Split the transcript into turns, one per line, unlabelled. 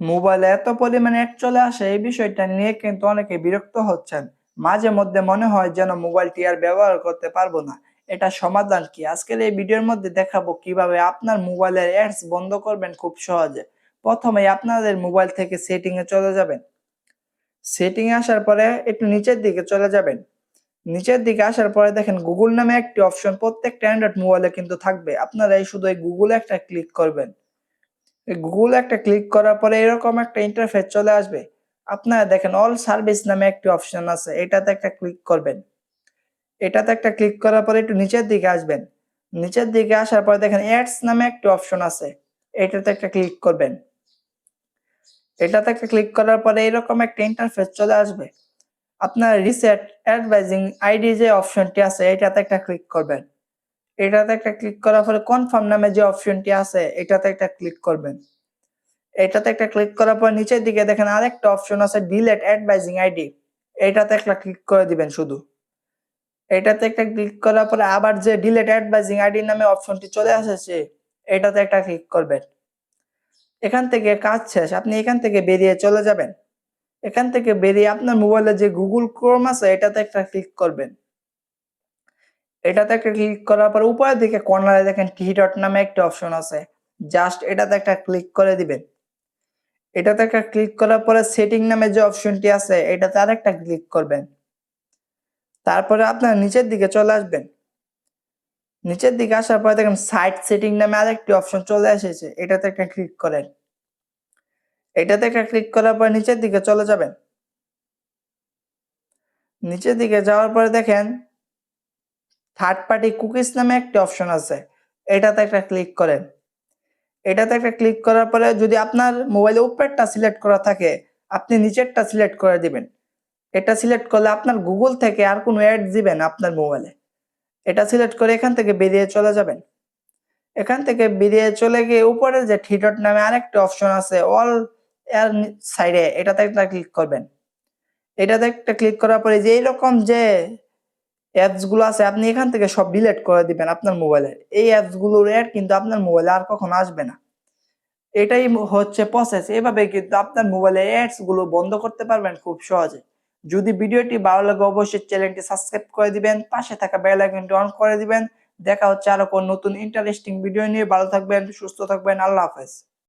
মোবাইলে এত পরিমাণে অ্যাড চলে আসে, এই বিষয়টা নিয়ে কিন্তু অনেকে বিরক্ত হচ্ছেন। মাঝে মধ্যে মনে হয় যেন মোবাইলটি আর ব্যবহার করতে পারব না। এটা সমাধান কি? আজকের এই ভিডিওর মধ্যে দেখাবো কীভাবে আপনার মোবাইলের অ্যাডস বন্ধ করবেন খুব সহজে। প্রথমে আপনাদের মোবাইল থেকে সেটিং এ চলে যাবেন। সেটিং এ আসার পরে একটু নিচের দিকে চলে যাবেন। নিচের দিকে আসার পরে দেখেন গুগল নামে একটি অপশন প্রত্যেকটা অ্যান্ড্রয়েড মোবাইলে কিন্তু থাকবে। আপনারা এই শুধু এই গুগল একটা ক্লিক করবেন। গুগল একটা ক্লিক করার পরে এরকম একটা ইন্টারফেস চলে আসবে। আপনারা দেখেন অল সার্ভিস নামে একটি অপশন আছে, এটাতে একটা ক্লিক করবেন। এটাতে একটা ক্লিক করার পরে একটু নিচের দিকে আসবেন। নিচের দিকে আসার পরে দেখেন অ্যাডস নামে একটি অপশন আছে, এটাতে একটা ক্লিক করবেন। এটাতে একটা ক্লিক করার পরে এরকম একটা ইন্টারফেস চলে আসবে। আপনার রিসেট অ্যাডভাইজিং আইডি যে অপশনটি আছে, এটাতে একটা ক্লিক করবেন। এটাতে একটা ক্লিক করার পরে কনফার্ম নামে যে অপশনটি আছে, এটাতে একটা ক্লিক করবেন। এটাতে একটা ক্লিক করার পর নিচের দিকে দেখেন আরেকটা অপশন আছে ডিলেট অ্যাডভাইজিং আইডি এটাতে একটা ক্লিক করে দিবেন শুধু। এটাতে একটা ক্লিক করার পরে আবার যে ডিলেট অ্যাডভাইজিং আইডি নামে অপশনটি চলে আসছে এটাতে একটা ক্লিক করবেন। এখান থেকে কাজ শেষ। আপনি এখান থেকে বেরিয়ে চলে যাবেন। এখান থেকে বেরিয়ে আপনার মোবাইলে যে গুগল ক্রোম আছে, এটাতে একটা ক্লিক করবেন। এটাতে একটা ক্লিক করার পর উপরের দিকে কর্নারে দেখেন টি ডট নামে একটা অপশন আছে। জাস্ট এটাতে একটা ক্লিক করে দিবেন। এটাতে একটা ক্লিক করার পরে সেটিং নামে যে অপশনটি আছে, এটাতে আরেকটা ক্লিক করবেন। তারপরে আপনার নিচের দিকে চলে আসবেন। নিচের দিকে আসার পরে দেখেন সাইট সেটিং নামে আরেকটি অপশন চলে এসেছে, এটাতে একটা ক্লিক করেন। এটাতে একটা ক্লিক করার পর নিচের দিকে চলে যাবেন। নিচের দিকে যাওয়ার পরে দেখেন থার্ড পার্টি কুকিজ নামে একটি অপশন আছে। এটাতে একটা ক্লিক করেন। এটাতে একটা ক্লিক করার পরে যদি আপনার মোবাইলে উপরেরটা সিলেক্ট করা থাকে, আপনি নিচেরটা সিলেক্ট করে দিবেন। এটা সিলেক্ট করলে আপনার গুগল থেকে আর কোনো অ্যাড দিবেন আপনার মোবাইলে এটা সিলেক্ট করে এখান থেকে বেরিয়ে চলে যাবেন। এখান থেকে বেরিয়ে চলে গিয়ে উপরে যে থিডট নামে আরেকটা অপশন আছে অল এর সাইডে এটাতে একটা ক্লিক করবেন। এটাতে একটা ক্লিক করার পরে যে এইরকম যে অ্যাপসগুলো আছে, আপনি এখান থেকে সব ডিলিট করে দিবেন আপনার মোবাইলে এই অ্যাপসগুলোর অ্যাড কিন্তু আপনার মোবাইলে আর কখনো আসবে না। এটাই হচ্ছে প্রসেস এভাবে কিন্তু আপনার মোবাইলে অ্যাডসগুলো বন্ধ করতে পারবেন খুব সহজে। যদি ভিডিওটি ভালো লাগে, অবশ্যই চ্যানেলটি সাবস্ক্রাইব করে দিবেন, পাশে থাকা বেল আইকনটি অন করে দিবেন। দেখা হচ্ছে আরও কোন নতুন ইন্টারেস্টিং ভিডিও নিয়ে। ভালো থাকবেন, সুস্থ থাকবেন, আল্লাহ হাফেজ।